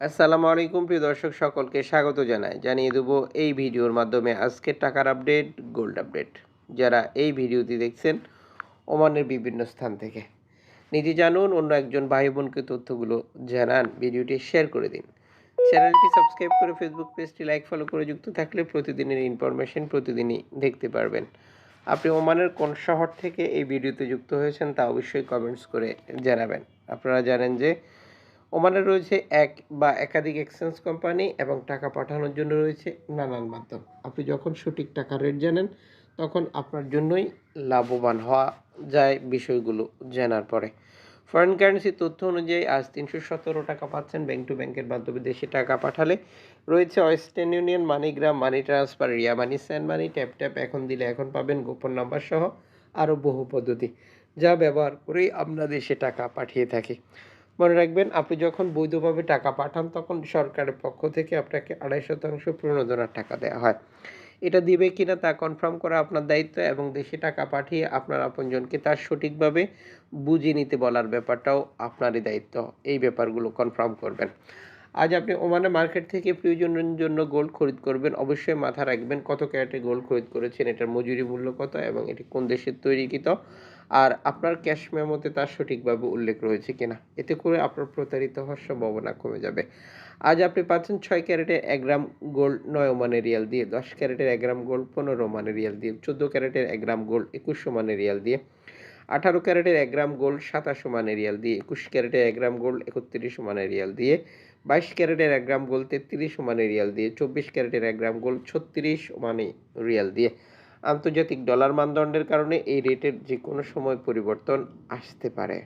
আসসালামু আলাইকুম, প্রিয় দর্শক, সকলকে স্বাগত জানাই। জানিয়ে দেবো এই ভিডিওর মাধ্যমে আজকের টাকার আপডেট, গোল্ড আপডেট। যারা এই ভিডিওটি দেখছেন, ওমানের বিভিন্ন স্থান থেকে। নিজে জানুন, অন্য একজন ভাই বোনকে তথ্যগুলো জানান, ভিডিওটি শেয়ার করে দিন। চ্যানেলটি সাবস্ক্রাইব করে ফেসবুক পেজটি লাইক, ফলো করে যুক্ত থাকলে প্রতিদিনের ইনফরমেশন প্রতিদিনই দেখতে পারবেন। আপনি ওমানের কোন শহর থেকে এই ভিডিওতে যুক্ত হয়েছেন তা অবশ্যই কমেন্টস করে জানাবেন। আপনারা জানেন যে ওমানে রয়েছে এক বা একাধিক এক্সচেঞ্জ কোম্পানি এবং টাকা পাঠানোর জন্য রয়েছে নানান মাধ্যম। আপনি যখন সঠিক টাকা রেট জানেন, তখন আপনার জন্যই লাভবান হওয়া যায় বিষয়গুলো জানার পরে। ফরেন কারেন্সি তথ্য অনুযায়ী আজ তিনশো সতেরো টাকা পাচ্ছেন ব্যাংক টু ব্যাংকের মাধ্যমে দেশে টাকা পাঠালে। রয়েছে Western Union MoneyGram money transfer Ria money send money tap tap এখন দিলে এখন পাবেন গোপন নাম্বার সহ আরও বহু পদ্ধতি, যা ব্যবহার করেই আমরা দেশে টাকা পাঠিয়ে থাকি। মনে রাখবেন, আপনি যখন বৈধভাবে টাকা পাঠান, তখন সরকারের পক্ষ থেকে আপনাকে আড়াই শতাংশ প্রণোদনার টাকা দেওয়া হয়। এটা দিবে কিনা তা কনফার্ম করা আপনার দায়িত্ব এবং দেশে টাকা পাঠিয়ে আপনার আপনজনকে তার সঠিকভাবে বুঝিয়ে নিতে বলার ব্যাপারটাও আপনারই দায়িত্ব। এই ব্যাপারগুলো কনফার্ম করবেন। আজ আপনি ওমানে মার্কেট থেকে প্রয়োজনের জন্য গোল্ড খরিদ করবেন। অবশ্যই মাথা রাখবেন কত ক্যারেটে গোল্ড খরিদ করেছেন, এটার মজুরি মূল্য কত এবং এটি কোন দেশের তৈরিকৃত আর আপনার ক্যাশ মেমোতে তার সঠিকভাবে উল্লেখ রয়েছে কিনা। এতে করে আপনার প্রতারিত হওয়ার সম্ভাবনা কমে যাবে। আজ আপনি পাচ্ছেন ছয় ক্যারেটের এক গ্রাম গোল্ড নয় ওমানের রিয়াল দিয়ে, দশ ক্যারেটের এক গ্রাম গোল্ড পনেরো ওমানের রিয়াল দিয়ে, চোদ্দ ক্যারেটের এক গ্রাম গোল্ড একুশ ওমানের রিয়াল দিয়ে। আঠারো ক্যারেটের এক গ্রাম গোল্ড সাতাশ সমান রিয়াল দিয়ে, একুশ ক্যারেটের এক গ্রাম গোল্ড একত্রিশ সমান রিয়াল দিয়ে, বাইশ ক্যারেটের এক গ্রাম গোল্ড তেত্রিশ সমান রিয়াল দিয়ে, চব্বিশ ক্যারেটের এক গ্রাম গোল্ড ছত্রিশ মানে রিয়াল দিয়ে। আন্তর্জাতিক ডলার মানদণ্ডের কারণে এই রেটের যে কোনো সময় পরিবর্তন আসতে পারে।